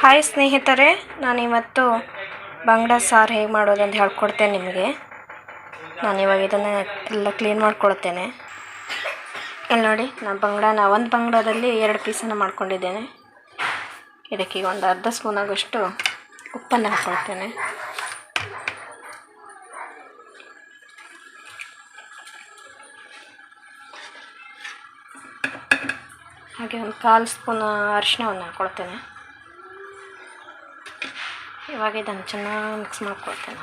Hi ಸ್ನೇಹಿತರೆ, ನಾನಿವತ್ತು ಬಂಗಡ ಸಾರು ಹೇಗೆ ಮಾಡೋದು ಅಂತ ಹೇಳ್ಕೊಡ್ತೇನೆ ನಿಮಗೆ. ನಾನಿವಾಗ ಇದನ್ನು ಎಲ್ಲ ಕ್ಲೀನ್ ಮಾಡ್ಕೊಳ್ತೇನೆ. ಇಲ್ಲಿ ನೋಡಿ ನಾನು ಬಂಗಡನ ಒಂದು ಬಂಗಡದಲ್ಲಿ ಎರಡು ಪೀಸನ್ನು ಮಾಡ್ಕೊಂಡಿದ್ದೇನೆ. ಇದಕ್ಕೆ ಒಂದು ಅರ್ಧ ಸ್ಪೂನ್ ಆಗೋಷ್ಟು ಉಪ್ಪನ್ನು ಹಾಕ್ಕೊಳ್ತೇನೆ ಹಾಗೆ ಒಂದು ಕಾಲು ಸ್ಪೂನ್ ಅರಿಶಿನವನ್ನು ಹಾಕ್ಕೊಳ್ತೇನೆ. ಇವಾಗ ಇದನ್ನು ಚೆನ್ನಾಗಿ ಮಿಕ್ಸ್ ಮಾಡ್ಕೊಳ್ತೇನೆ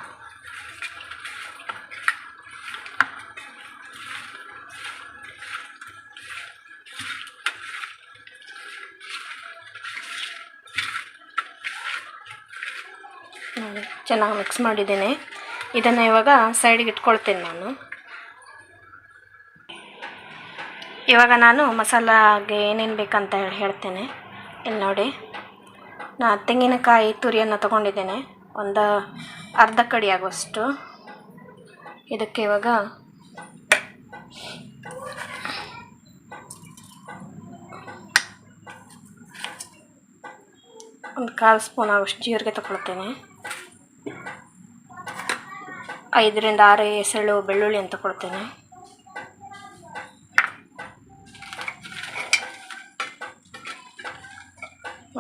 ಚೆನ್ನಾಗಿ ಮಿಕ್ಸ್ ಮಾಡಿದ್ದೀನಿ. ಇದನ್ನು ಇವಾಗ ಸೈಡಿಗೆ ಇಟ್ಕೊಳ್ತೇನೆ ನಾನು. ಇವಾಗ ನಾನು ಮಸಾಲಾಗೆ ಏನೇನು ಬೇಕಂತ ಹೇಳಿ ಹೇಳ್ತೇನೆ. ಇಲ್ಲಿ ನೋಡಿ. ನಾ ತೆಂಗಿನಕಾಯಿ ತುರಿಯನ್ನು ತಗೊಂಡಿದ್ದೇನೆ. ಒಂದು ಅರ್ಧ ಕಡಿ ಆಗುವಷ್ಟು. ಇದಕ್ಕೆ ಇವಾಗ ಒಂದು ಕಾಲು ಸ್ಪೂನ್ ಆಗುವಷ್ಟು ಜೀರಿಗೆ ತಗೊಳ್ತೇನೆ. ಐದರಿಂದ ಆರು ಎಸಳು ಬೆಳ್ಳುಳ್ಳಿ ಅಂತ ತಗೊಳ್ತೇನೆ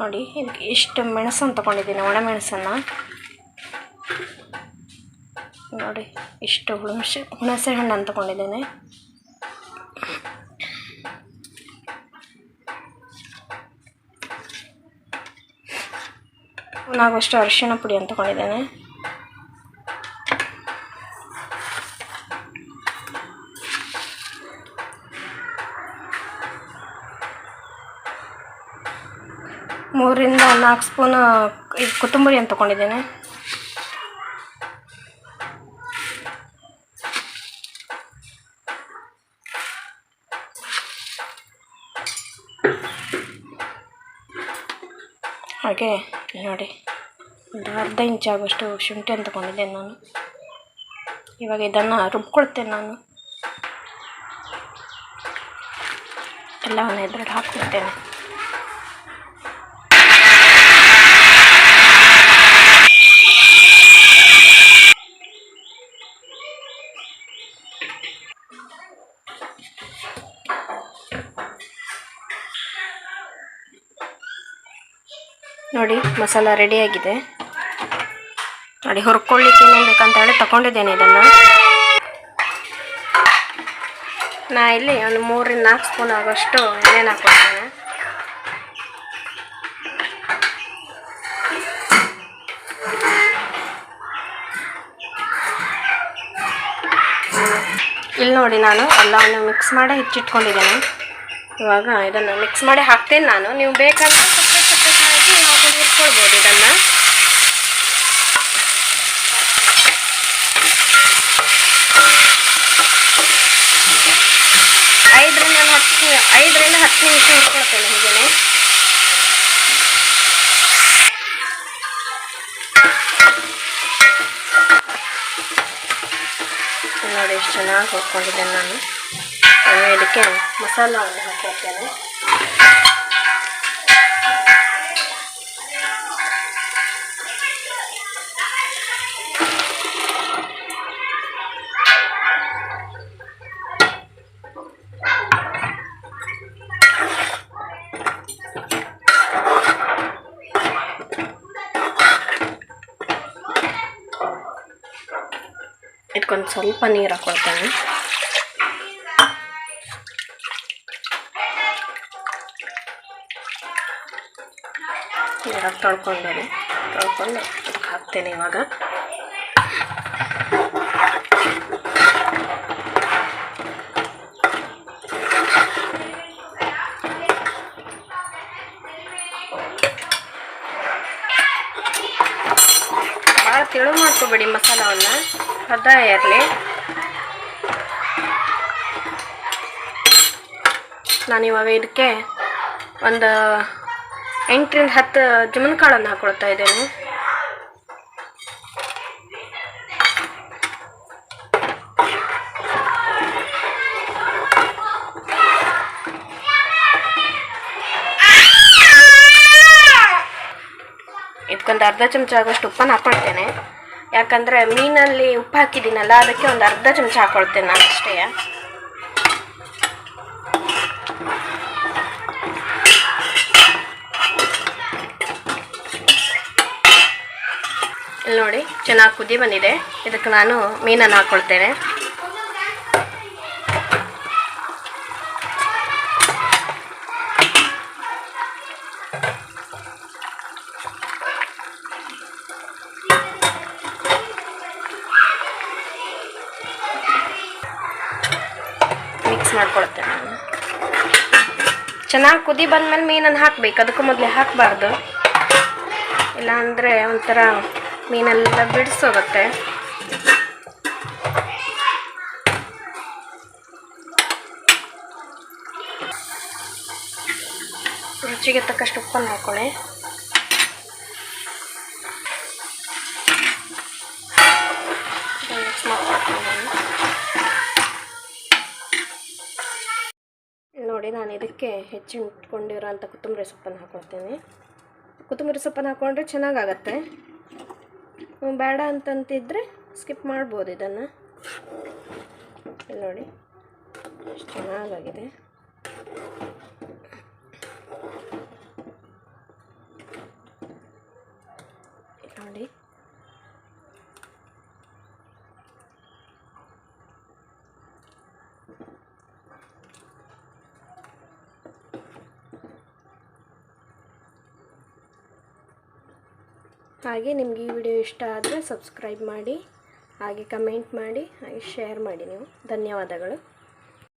ನೋಡಿ, ಇದಕ್ಕೆ ಇಷ್ಟು ಮೆಣಸನ್ನು ತೊಗೊಂಡಿದ್ದೀನಿ, ಒಣ ಮೆಣಸನ್ನು. ನೋಡಿ ಇಷ್ಟು ಹುಣಸೆ ಹುಣಸೆ ಹಣ್ಣನ್ನು ತೊಗೊಂಡಿದ್ದೇನೆ. ನಾವಷ್ಟು ಅರಿಶಿಣ ಪುಡಿ ಅಂತ ತೊಗೊಂಡಿದ್ದೇನೆ. ಮೂರರಿಂದ ನಾಲ್ಕು ಸ್ಪೂನ್ ಈ ಕೊತ್ತಂಬರಿ ಅಂತ ತೊಗೊಂಡಿದ್ದೇನೆ. ಹಾಗೆ, ನೋಡಿ, ಒಂದು ಅರ್ಧ ಇಂಚ್ ಆಗುವಷ್ಟು ಶುಂಠಿ ಅಂತ ತಗೊಂಡಿದ್ದೇನೆ ನಾನು. ಇವಾಗ ಇದನ್ನು ರುಬ್ಕೊಳ್ತೇನೆ ನಾನು. ಎಲ್ಲವನ್ನು ಇದರಲ್ಲಿ ಹಾಕ್ಬಿಡ್ತೇನೆ. ನೋಡಿ, ಮಸಾಲ ರೆಡಿಯಾಗಿದೆ ನೋಡಿ, ಹುರ್ಕೊಳ್ಳಿಕ್ಕೆ ಏನೇನು ಬೇಕಂತ ಹೇಳಿ ತಗೊಂಡಿದ್ದೇನೆ ಇದನ್ನು. ನಾ ಇಲ್ಲಿ ಒಂದು ಮೂರಿಂದ ನಾಲ್ಕು ಸ್ಪೂನ್ ಆಗೋಷ್ಟು ಎಣ್ಣೆನ ಹಾಕೊಳ್ತೇನೆ. ಇಲ್ಲಿ ನೋಡಿ ನಾನು ಎಲ್ಲವನ್ನು ಮಿಕ್ಸ್ ಮಾಡಿ ಹೆಚ್ಚಿಟ್ಕೊಂಡಿದ್ದೇನೆ. ಇವಾಗ ಇದನ್ನು ಮಿಕ್ಸ್ ಮಾಡಿ ಹಾಕ್ತೇನೆ ನಾನು. ನೀವು ಬೇಕಂದ್ರೆ ಹಾಕೊಂಡು ಇಟ್ಕೊಳ್ಬೋದು ಇದನ್ನು. ಐದರಿಂದ ಹತ್ತು ಐದರಿಂದ ಹತ್ತು ನಿಮಿಷ ಇಟ್ಕೊಳ್ತೇನೆ ಹೀಗೇನೆ ನೋಡಿ ಎಷ್ಟು ಚೆನ್ನಾಗಿ ಹೋಗ್ಕೊಂಡಿದ್ದೇನೆ ನಾನು. ಇದಕ್ಕೆ ಮಸಾಲವನ್ನು ಹಾಕೊಳ್ತೇನೆ ಇದಕ್ಕೊಂದು ಸ್ವಲ್ಪ ನೀರು ಹಾಕೊಳ್ತೇನೆ. ನೀರಾಗಿ ತೊಳ್ಕೊಂಡೇನೆ. ತೊಳ್ಕೊಂಡು ಅದಕ್ಕೆ ಹಾಕ್ತೇನೆ ಇವಾಗ. ಭಾಳ ತೆಳು ಮಾಡ್ಕೋಬೇಡಿ ಮಸಾಲವನ್ನು. ಅರ್ಧ ಇರಲಿ. ನಾನಿವಾಗ ಇದಕ್ಕೆ ಒಂದು ಎಂಟರಿಂದ ಹತ್ತು ಜಮನ್ ಕಾಳನ್ನು ಹಾಕೊಳ್ತಾ ಇದ್ದೇನೆ. ಇದಕ್ಕೊಂದು ಅರ್ಧ ಚಮಚ ಆಗೋಷ್ಟು ಉಪ್ಪನ್ನು ಹಾಕ್ಕೊಳ್ತೇನೆ ಯಾಕಂದರೆ ಮೀನಲ್ಲಿ ಉಪ್ಪು ಹಾಕಿದ್ದೀನಲ್ಲ ಅದಕ್ಕೆ ಒಂದು ಅರ್ಧ ಚಮಚ ಹಾಕೊಳ್ತೇನೆ ನಾನು ಅಷ್ಟೇ. ಇಲ್ಲಿ ನೋಡಿ, ಚೆನ್ನಾಗಿ ಕುದಿ ಬಂದಿದೆ. ಇದಕ್ಕೆ ನಾನು ಮೀನನ್ನು ಹಾಕ್ಕೊಳ್ತೇನೆ ಮಿಕ್ಸ್ ಮಾಡ್ಕೊಳ್ತೇನೆ ನಾನು. ಚೆನ್ನಾಗಿ ಕುದಿ ಬಂದಮೇಲೆ ಮೀನನ್ನು ಹಾಕ್ಬೇಕು. ಅದಕ್ಕೂ ಮೊದಲೇ ಹಾಕಬಾರ್ದು. ಇಲ್ಲಾಂದರೆ ಒಂಥರ ಮೀನೆಲ್ಲ ಬಿಡಿಸೋಗುತ್ತೆ. ರುಚಿಗೆ ತಕ್ಕಷ್ಟು ಉಪ್ಪನ್ನು ಹಾಕೊಳ್ಳಿ. ನೋಡಿ ನಾನು ಇದಕ್ಕೆ ಹೆಚ್ಚು ಇಟ್ಕೊಂಡಿರೋಂಥ ಕೊತ್ತಂಬರಿ ಸೊಪ್ಪನ್ನು ಹಾಕೊಳ್ತೇನೆ. ಕೊತ್ತಂಬರಿ ಸೊಪ್ಪನ್ನು ಹಾಕ್ಕೊಂಡ್ರೆ ಚೆನ್ನಾಗಾಗತ್ತೆ. ಬೇಡ ಅಂತಂತಿದ್ರೆ ಸ್ಕಿಪ್ ಮಾಡ್ಬೋದು ಇದನ್ನು. ನೋಡಿ ಚೆನ್ನಾಗಾಗಿದೆ ಇಲ್ಲಿ ನೋಡಿ ಹಾಗೆ ನಿಮ್ಗೆ ಈ ವಿಡಿಯೋ ಇಷ್ಟ ಆದರೆ ಸಬ್ಸ್ಕ್ರೈಬ್ ಮಾಡಿ, ಹಾಗೆ ಕಮೆಂಟ್ ಮಾಡಿ, ಹಾಗೆ ಶೇರ್ ಮಾಡಿ ನೀವು. ಧನ್ಯವಾದಗಳು.